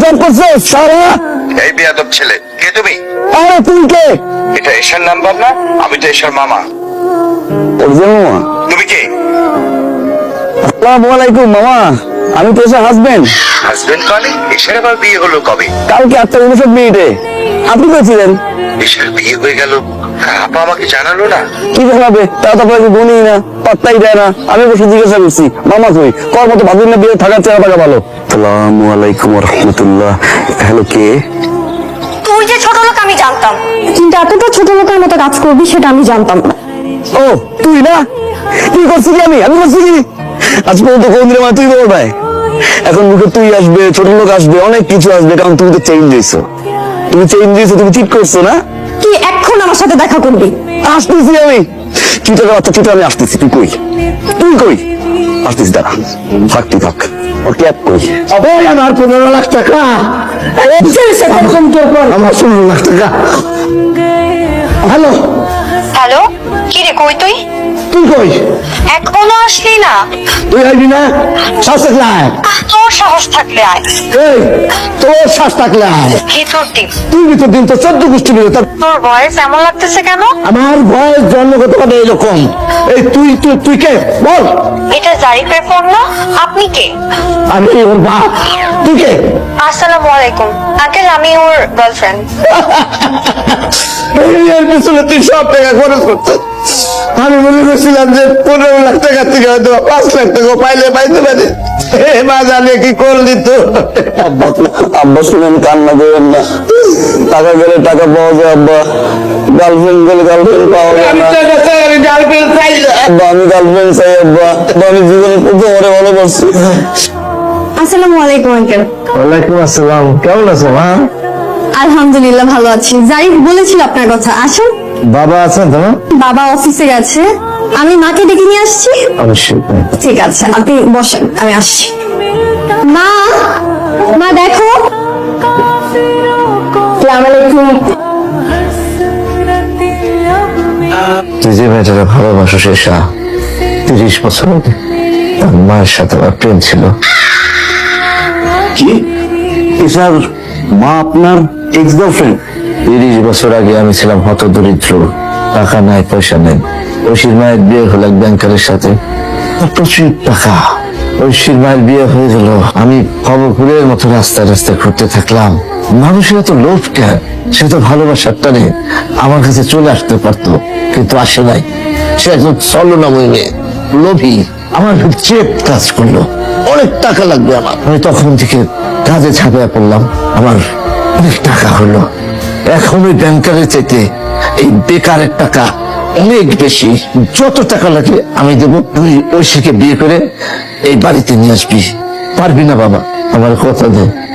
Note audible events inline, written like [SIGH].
Job করছ সারা এই বিয়াদব ছেলে কে তুমি? আরে কে? এটা এশার নাম্বার না? আমি তো এশার মামা। অরিজিনাল মামা তুমি কে? আসসালামু আলাইকুম মামা। আমি তো এসে হাজবেন্ড হাজবেন্ড মানে এশার আবার বিয়ে হলো কবে? কালকে আটটা উনষাট মিনিটে আপনি এশার বিয়ে হয়ে গেল। আপা আমাকে জানালো না। কি জানাবে? তারা তো আপনাকে গুনি না পাত্তাই দেয় না। আমি বসে জিজ্ঞাসা করছি মামা কই? কর মতো ভাবির না বিয়ে থাকার চেহারা টাকা ভালো। সালামু আলাইকুম রহমতুল্লাহ। হ্যালো কে? তুই যে ছোট লোক আমি জানতাম। কিন্তু এতটা ছোট লোকের মতো কাজ করবি সেটা আমি জানতাম না। ও তুই না? কি করছি আমি? আমি করছি কি আজ পর্যন্ত কোন দিনের মানে তুই বল ভাই এখন মুখে তুই আসবে ছোট লোক আসবে অনেক কিছু আসবে কারণ তুমি তো চেঞ্জ দিয়েছ। তুমি চেঞ্জ দিয়েছ তুমি ঠিক করছ না? তুই এখন আমার সাথে দেখা করবি? আসতেছি আমি। চিটার বাচ্চা চিটা আমি আসতেছি তুই কই? তুই কই? আসতেছি দাঁড়া। থাক তুই থাক। ওর ক্যাব কই? আমার পনেরো লাখ টাকা। আমার পনেরো লাখ টাকা। হ্যালো। হ্যালো? কি রে কই তুই? তুই কই? এখনও আসলি না? তুই আসবি না? শ্বাস থাকলে আয়। তোর সাহস থাকলে আয়। এই তোর শ্বাস থাকলে আয়। ভিতর টিপ তুই ভিতর দিন তো চোদ্দ গোষ্ঠী মিলে তোর বয়স এমন লাগতেছে কেন? আমার বয়স জন্মগত ভাবে এরকম এই তুই তুই তুই কে? বল। এটা জারিফের ফোন না? আপনি কে? আমি ওর বাপ তুই কে? আসসালামু আলাইকুম। আঙ্কেল আমি ওর গার্লফ্রেন্ড [LAUGHS] এর পিছনে তুই টাকা খরচ করছিস আমি মনে করছিলাম যে পনেরো লাখ টাকা থেকে হয়তো পাঁচ লাখ টাকা পাইলে পাইতে পারি। মা জানে কি করলি তো? আব্বা আব্বা শুনেন কান্না করেন না। টাকা গেলে টাকা পাওয়া যায় আব্বা। গার্লফ্রেন্ড গেলে গার্লফ্রেন্ড পাওয়া যায় না। তো চাই, আমি girlfriend চাই না। আব্বা আমি গার্লফ্রেন্ড চাই আব্বা। আব্বা আমি জীবনে প্রথম ওরে ভালোবাসছি আসসালামু আলাইকুম আঙ্কেল। ওয়ালাইকুম আসসালাম। কেমন আছো মা? আলহামদুলিল্লাহ ভালো আছি। জারিফ বলেছিল আপনার কথা। আসুন। বাবা আছেন তো? বাবা অফিসে গেছে। আমি মাকে ডেকে নিয়ে আসছি। অবশ্যই। ঠিক আছে আপনি বসেন আমি আসছি। মা মা দেখো। আলাইকুম। তুই যে মেয়েটাকে ভালোবাসো শেষা তিরিশ বছর আগে তার মায়ের সাথে আমার প্রেম ছিল। কি? এসার মা আপনার এক্স গার্লফ্রেন্ড তিরিশ বছর আগে আমি ছিলাম টাকা নাই পয়সা নেই। ঐশীর মায়ের বিয়ে হলো এক ব্যাংকারের সাথে। প্রচুর টাকা। ঐশীর মায়ের বিয়ে হয়ে গেল। আমি খবরপুরের মতো রাস্তায় রাস্তায় ঘুরতে থাকলাম। মানুষের এত লোভ কেন? সে তো ভালোবাসার টানে। আমার কাছে চলে আসতে পারতো কিন্তু আসে নাই। সে একজন চলনাময় মেয়ে লোভী। আমার চেপ কাজ করল। অনেক টাকা লাগবে আমার। আমি তখন থেকে কাজে ঝাঁপিয়ে পড়লাম। আমার অনেক টাকা হলো। এখন ওই ব্যাংকারের চাইতে এই বেকারের টাকা অনেক বেশি। যত টাকা লাগে আমি দেব। তুই ঐশীকে বিয়ে করে এই বাড়িতে নিয়ে আসবি। পারবি না বাবা, আমার কথা দে।